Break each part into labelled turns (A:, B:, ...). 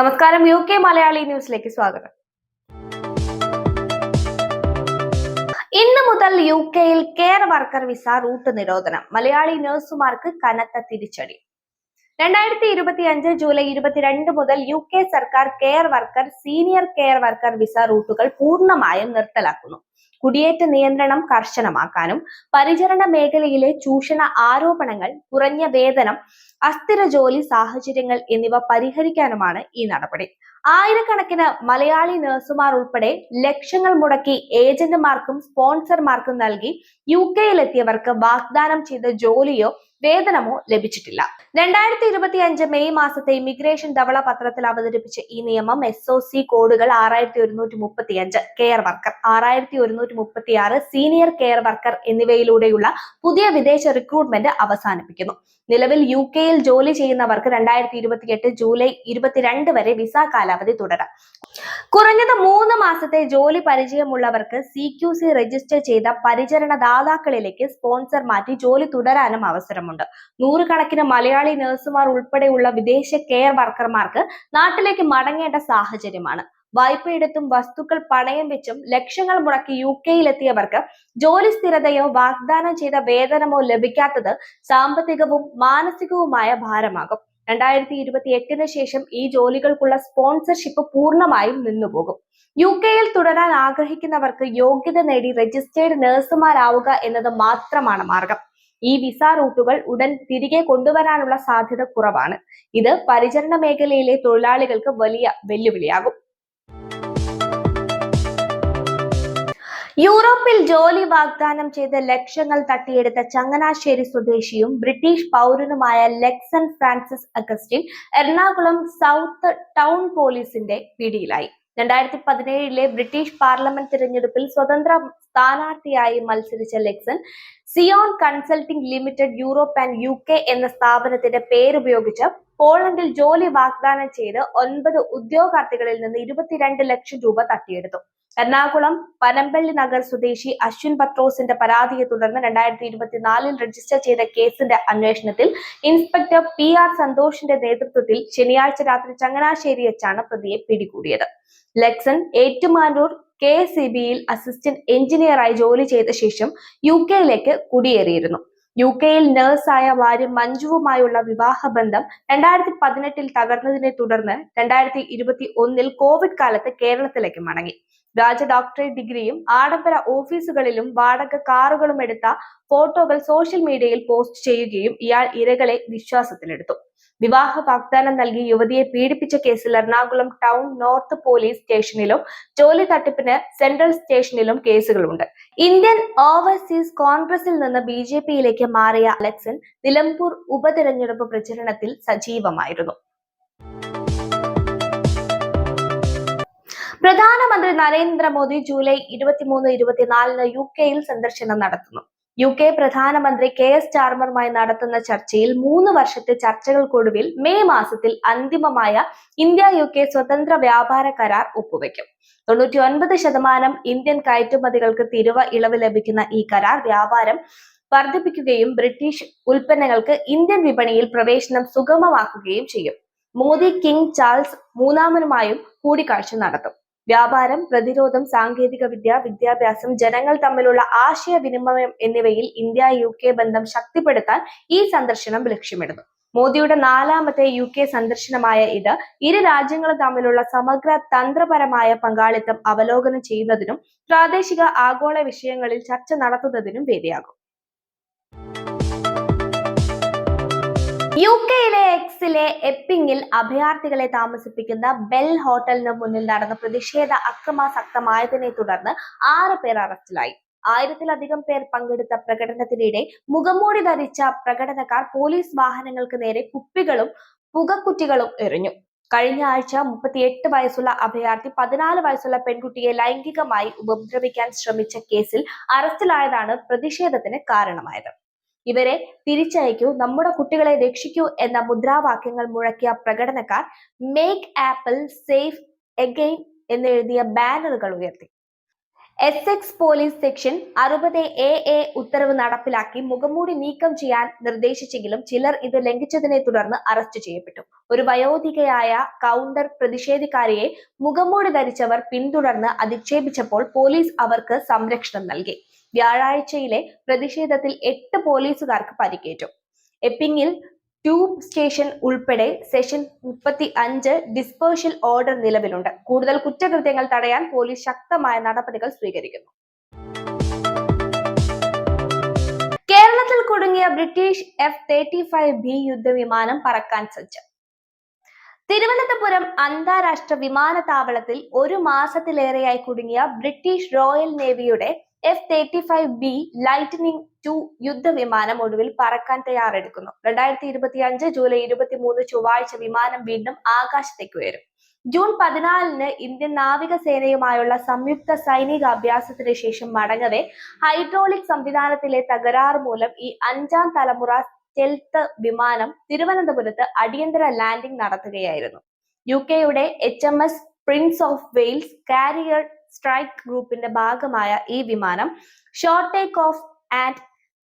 A: നമസ്കാരം U K Malayali ന്യൂസിലേക്ക് സ്വാഗതം. ഇന്ന് മുതൽ യു കെയിൽ കെയർ വർക്കർ വിസ റൂട്ട് നിരോധനം. മലയാളി നഴ്സുമാർക്ക് കനത്ത തിരിച്ചടി. രണ്ടായിരത്തി ഇരുപത്തി അഞ്ച് ജൂലൈ ഇരുപത്തിരണ്ട് മുതൽ യു കെ സർക്കാർ care worker senior care worker visa റൂട്ടുകൾ പൂർണമായും നിർത്തലാക്കുന്നു. കുടിയേറ്റ നിയന്ത്രണം കർശനമാക്കാനും പരിചരണ മേഖലയിലെ ചൂഷണ ആരോപണങ്ങൾ കുറഞ്ഞ വേതനം അസ്ഥിര ജോലി സാഹചര്യങ്ങൾ എന്നിവ പരിഹരിക്കാനുമാണ് ഈ നടപടി. ആയിരക്കണക്കിന് മലയാളി നഴ്സുമാർ ഉൾപ്പെടെ ലക്ഷങ്ങൾ മുടക്കി ഏജന്റുമാർക്കും സ്പോൺസർമാർക്കും നൽകി യു കെയിലെത്തിയവർക്ക് വാഗ്ദാനം ചെയ്ത ജോലിയോ വേതനമോ ലഭിച്ചിട്ടില്ല. രണ്ടായിരത്തി ഇരുപത്തി അഞ്ച് മെയ് മാസത്തെ ഇമിഗ്രേഷൻ ധവള പത്രത്തിൽ അവതരിപ്പിച്ച ഈ നിയമം എസ് ഒ സി കോഡുകൾ ആറായിരത്തി ഒരുന്നൂറ്റി മുപ്പത്തി അഞ്ച് കെയർ വർക്കർ ആറായിരത്തി ഒരുന്നൂറ്റി മുപ്പത്തി ആറ് സീനിയർ കെയർ വർക്കർ എന്നിവയിലൂടെയുള്ള പുതിയ വിദേശ റിക്രൂട്ട്മെന്റ് അവസാനിപ്പിക്കുന്നു. നിലവിൽ യു കെയിൽ ജോലി ചെയ്യുന്നവർക്ക് രണ്ടായിരത്തി ഇരുപത്തിയെട്ട് ജൂലൈ ഇരുപത്തിരണ്ട് വരെ വിസ കാലാവധി തുടരാം. കുറഞ്ഞത് മൂന്ന് മാസത്തെ ജോലി പരിചയമുള്ളവർക്ക് സി ക്യു സി രജിസ്റ്റർ ചെയ്ത പരിചരണദാതാക്കളിലേക്ക് സ്പോൺസർ മാറ്റി ജോലി തുടരാനും അവസരമുണ്ട്. നൂറുകണക്കിന് മലയാളി നഴ്സുമാർ ഉൾപ്പെടെയുള്ള വിദേശ കെയർ വർക്കർമാർക്ക് നാട്ടിലേക്ക് മടങ്ങേണ്ട സാഹചര്യമാണ്. വായ്പയെടുത്തും വസ്തുക്കൾ പണയം വെച്ചും ലക്ഷങ്ങൾ മുടക്കി യു കെയിലെത്തിയവർക്ക് ജോലി സ്ഥിരതയോ വാഗ്ദാനം ചെയ്ത വേതനമോ ലഭിക്കാത്തത് സാമ്പത്തികവും മാനസികവുമായ ഭാരമാകും. രണ്ടായിരത്തി ഇരുപത്തി എട്ടിന് ശേഷം ഈ ജോലികൾക്കുള്ള സ്പോൺസർഷിപ്പ് പൂർണമായും നിന്നുപോകും. യു കെയിൽ തുടരാൻ ആഗ്രഹിക്കുന്നവർക്ക് യോഗ്യത നേടി രജിസ്റ്റേർഡ് നഴ്സുമാരാവുക എന്നത് മാത്രമാണ് മാർഗം. ഈ വിസ റൂട്ടുകൾ ഉടൻ തിരികെ കൊണ്ടുവരാനുള്ള സാധ്യത കുറവാണ്. ഇത് പരിചരണ മേഖലയിലെ തൊഴിലാളികൾക്ക് വലിയ വെല്ലുവിളിയാകും. യൂറോപ്പിൽ ജോലി വാഗ്ദാനം ചെയ്ത് ലക്ഷങ്ങൾ തട്ടിയെടുത്ത ചങ്ങനാശ്ശേരി സ്വദേശിയും ബ്രിട്ടീഷ് പൗരനുമായ ലെക്സൺ Francis Augustine Ernakulam south town പോലീസിന്റെ പിടിയിലായി. രണ്ടായിരത്തി പതിനേഴിലെ ബ്രിട്ടീഷ് പാർലമെന്റ് തിരഞ്ഞെടുപ്പിൽ സ്വതന്ത്ര സ്ഥാനാർത്ഥിയായി മത്സരിച്ച Lexon Zion consulting limited Europe and U K എന്ന സ്ഥാപനത്തിന്റെ പേരുപയോഗിച്ച് പോളണ്ടിൽ ജോലി വാഗ്ദാനം ചെയ്ത് ഒൻപത് ഉദ്യോഗാർത്ഥികളിൽ നിന്ന് ഇരുപത്തിരണ്ട് ലക്ഷം രൂപ തട്ടിയെടുത്തു. എറണാകുളം പനമ്പള്ളി നഗർ സ്വദേശി അശ്വിൻ പത്രോസിന്റെ പരാതിയെ തുടർന്ന് രണ്ടായിരത്തി ഇരുപത്തിനാലിൽ രജിസ്റ്റർ ചെയ്ത കേസിന്റെ അന്വേഷണത്തിൽ ഇൻസ്പെക്ടർ പി ആർ സന്തോഷിന്റെ നേതൃത്വത്തിൽ ശനിയാഴ്ച രാത്രി ചങ്ങനാശ്ശേരി വെച്ചാണ് പ്രതിയെ പിടികൂടിയത്. ലെക്സൺ ഏറ്റുമാനൂർ കെ സി ബിയിൽ അസിസ്റ്റന്റ് എഞ്ചിനീയറായി ജോലി ചെയ്ത ശേഷം യു കെയിലേക്ക് കുടിയേറിയിരുന്നു. യു കെയിൽ നഴ്സായ ഭാര്യ മഞ്ജുവുമായുള്ള വിവാഹബന്ധം രണ്ടായിരത്തി പതിനെട്ടിൽ തകർന്നതിനെ തുടർന്ന് രണ്ടായിരത്തി ഇരുപത്തി ഒന്നിൽ കോവിഡ് കാലത്ത് കേരളത്തിലേക്ക് മടങ്ങി. രാജ ഡോക്ടറേറ്റ് ഡിഗ്രിയും ആഡംബര ഓഫീസുകളിലും വാടക കാറുകളും എടുത്ത ഫോട്ടോകൾ സോഷ്യൽ മീഡിയയിൽ പോസ്റ്റ് ചെയ്യുകയും ഇയാൾ ഇരകളെ വിശ്വാസത്തിലെടുത്തു. വിവാഹ വാഗ്ദാനം നൽകി യുവതിയെ പീഡിപ്പിച്ച കേസിൽ എറണാകുളം ടൗൺ നോർത്ത് പോലീസ് സ്റ്റേഷനിലും ജോലി തട്ടിപ്പിന് സെൻട്രൽ സ്റ്റേഷനിലും കേസുകളുണ്ട്. ഇന്ത്യൻ ഓവർസീസ് കോൺഗ്രസിൽ നിന്ന് ബി ജെ പിയിലേക്ക് മാറിയ അലക്സൻ നിലമ്പൂർ ഉപതെരഞ്ഞെടുപ്പ് പ്രചരണത്തിൽ സജീവമായിരുന്നു. പ്രധാനമന്ത്രി നരേന്ദ്രമോദി ജൂലൈ ഇരുപത്തിമൂന്ന് ഇരുപത്തിനാലിന് യു കെയിൽ സന്ദർശനം നടത്തുന്നു. യു കെ പ്രധാനമന്ത്രി കെ എസ് ചാർമറുമായി നടത്തുന്ന ചർച്ചയിൽ മൂന്ന് വർഷത്തെ ചർച്ചകൾക്കൊടുവിൽ മെയ് മാസത്തിൽ അന്തിമമായ ഇന്ത്യ യു കെ സ്വതന്ത്ര വ്യാപാര കരാർ ഒപ്പുവെക്കും. തൊണ്ണൂറ്റി ഒൻപത് ശതമാനം ഇന്ത്യൻ കയറ്റുമതികൾക്ക് തിരുവ ഇളവ് ലഭിക്കുന്ന ഈ കരാർ വ്യാപാരം വർദ്ധിപ്പിക്കുകയും ബ്രിട്ടീഷ് ഉൽപ്പന്നങ്ങൾക്ക് ഇന്ത്യൻ വിപണിയിൽ പ്രവേശനം സുഗമമാക്കുകയും ചെയ്യും. മോദി കിങ് ചാൾസ് മൂന്നാമനുമായും കൂടിക്കാഴ്ച നടത്തും. വ്യാപാരം പ്രതിരോധം സാങ്കേതിക വിദ്യ വിദ്യാഭ്യാസം ജനങ്ങൾ തമ്മിലുള്ള ആശയവിനിമയം എന്നിവയിൽ ഇന്ത്യ യു കെ ബന്ധം ശക്തിപ്പെടുത്താൻ ഈ സന്ദർശനം ലക്ഷ്യമിടുന്നു. മോദിയുടെ നാലാമത്തെ യു കെ സന്ദർശനമായ ഇത് ഇരു രാജ്യങ്ങളും തമ്മിലുള്ള സമഗ്ര തന്ത്രപരമായ പങ്കാളിത്തം അവലോകനം ചെയ്യുന്നതിനും പ്രാദേശിക ആഗോള വിഷയങ്ങളിൽ ചർച്ച നടത്തുന്നതിനും വേദിയാകും. യു കെയിലെ എക്സിലെ എപ്പിങ്ങിൽ അഭയാർത്ഥികളെ താമസിപ്പിക്കുന്ന ബെൽ ഹോട്ടലിന് മുന്നിൽ നടന്ന പ്രതിഷേധ അക്രമാസക്തമായതിനെ തുടർന്ന് ആറ് പേർ അറസ്റ്റിലായി. ആയിരത്തിലധികം പേർ പങ്കെടുത്ത പ്രകടനത്തിനിടെ മുഖംമൂടി ധരിച്ച പ്രകടനക്കാർ പോലീസ് വാഹനങ്ങൾക്ക് നേരെ കുപ്പികളും പുകക്കുറ്റികളും എറിഞ്ഞു. കഴിഞ്ഞ ആഴ്ച മുപ്പത്തിയെട്ട് വയസ്സുള്ള അഭയാർത്ഥി പതിനാല് വയസ്സുള്ള പെൺകുട്ടിയെ ലൈംഗികമായി ഉപദ്രവിക്കാൻ ശ്രമിച്ച കേസിൽ അറസ്റ്റിലായതാണ് പ്രതിഷേധത്തിന് കാരണമായത്. ഇവരെ തിരിച്ചയക്കൂ നമ്മുടെ കുട്ടികളെ രക്ഷിക്കൂ എന്ന മുദ്രാവാക്യങ്ങൾ മുഴക്കിയ പ്രകടനക്കാർ മേക്ക് ആപ്പിൾ സേഫ് എഗെയിൻ എന്നെഴുതിയ ബാനറുകൾ ഉയർത്തി. എസ് എക്സ് പോലീസ് സെക്ഷൻ അറുപത് എ എ ഉത്തരവ് നടപ്പിലാക്കി മുഖംമൂടി നീക്കം ചെയ്യാൻ നിർദ്ദേശിച്ചെങ്കിലും ചിലർ ഇത് ലംഘിച്ചതിനെ തുടർന്ന് അറസ്റ്റ് ചെയ്യപ്പെട്ടു. ഒരു വയോധികയായ കൗണ്ടർ പ്രതിഷേധക്കാരിയെ മുഖംമൂടി ധരിച്ചവർ പിന്തുടർന്ന് അധിക്ഷേപിച്ചപ്പോൾ പോലീസ് അവർക്ക് സംരക്ഷണം നൽകി. വ്യാഴാഴ്ചയിലെ പ്രതിഷേധത്തിൽ എട്ട് പോലീസുകാർക്ക് പരിക്കേറ്റു. എപ്പിങ്ങിൽ ട്യൂബ് സ്റ്റേഷൻ ഉൾപ്പെടെ സെഷൻ മുപ്പത്തി അഞ്ച് ഡിസ്പേഴ്ഷൽ ഓർഡർ നിലവിലുണ്ട്. കൂടുതൽ കുറ്റകൃത്യങ്ങൾ തടയാൻ പോലീസ് ശക്തമായ നടപടികൾ സ്വീകരിക്കുന്നു. കേരളത്തിൽ കുടുങ്ങിയ British F thirty five B യുദ്ധവിമാനം പറക്കാൻ സജ്ജം. തിരുവനന്തപുരം അന്താരാഷ്ട്ര വിമാനത്താവളത്തിൽ ഒരു മാസത്തിലേറെയായി കുടുങ്ങിയ British royal നേവിയുടെ F thirty five B lightning two യുദ്ധവിമാനം ഒടുവിൽ പറക്കാൻ തയ്യാറെടുക്കുന്നു. രണ്ടായിരത്തി ഇരുപത്തി അഞ്ച് ജൂലൈ ഇരുപത്തി മൂന്ന് ചൊവ്വാഴ്ച വിമാനം വീണ്ടും ആകാശത്തേക്ക് ഉയരും. ജൂൺ പതിനാലിന് ഇന്ത്യൻ നാവികസേനയുമായുള്ള സംയുക്ത സൈനിക അഭ്യാസത്തിന് ശേഷം മടങ്ങവെ ഹൈഡ്രോളിക് സംവിധാനത്തിലെ തകരാർ മൂലം ഈ അഞ്ചാം തലമുറ സ്റ്റെൽത്ത് വിമാനം തിരുവനന്തപുരത്ത് അടിയന്തര ലാൻഡിംഗ് നടത്തുകയായിരുന്നു. യു കെയുടെ H M S prince of Wales carrier strike ഗ്രൂപ്പിന്റെ ഭാഗമായ ഈ വിമാനം short take off and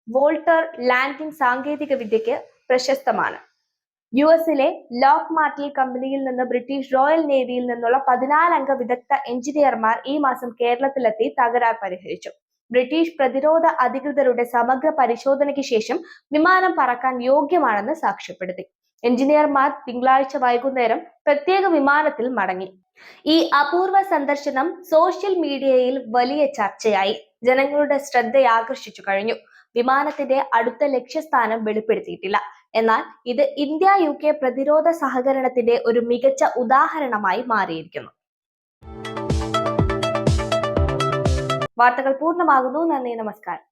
A: vertical landing സാങ്കേതിക വിദ്യയ്ക്ക് പ്രശസ്തമാണ്. യു എസിലെ ലോക്ക് മാർട്ടിൽ കമ്പനിയിൽ നിന്ന് ബ്രിട്ടീഷ് റോയൽ നേവിയിൽ നിന്നുള്ള പതിനാലംഗ വിദഗ്ധ എഞ്ചിനീയർമാർ ഈ മാസം കേരളത്തിലെത്തി തകരാർ പരിഹരിച്ചു. ബ്രിട്ടീഷ് പ്രതിരോധ അധികൃതരുടെ സമഗ്ര പരിശോധനയ്ക്ക് ശേഷം വിമാനം പറക്കാൻ യോഗ്യമാണെന്ന് സാക്ഷ്യപ്പെടുത്തി. എഞ്ചിനീയർമാർ തിങ്കളാഴ്ച വൈകുന്നേരം പ്രത്യേക വിമാനത്തിൽ മടങ്ങി. ഈ അപൂർവ സന്ദർശനം സോഷ്യൽ മീഡിയയിൽ വലിയ ചർച്ചയായി. ജനങ്ങളുടെ ശ്രദ്ധയാകർഷിച്ചു കഴിഞ്ഞു. വിമാനത്തിന്റെ അടുത്ത ലക്ഷ്യസ്ഥാനം വെളിപ്പെടുത്തിയിട്ടില്ല. എന്നാൽ ഇത് ഇന്ത്യ യു കെ പ്രതിരോധ സഹകരണത്തിന്റെ ഒരു മികച്ച ഉദാഹരണമായി മാറിയിരിക്കുന്നു. വാർത്തകൾ പൂർണമാകുന്നു. നന്ദി നമസ്കാരം.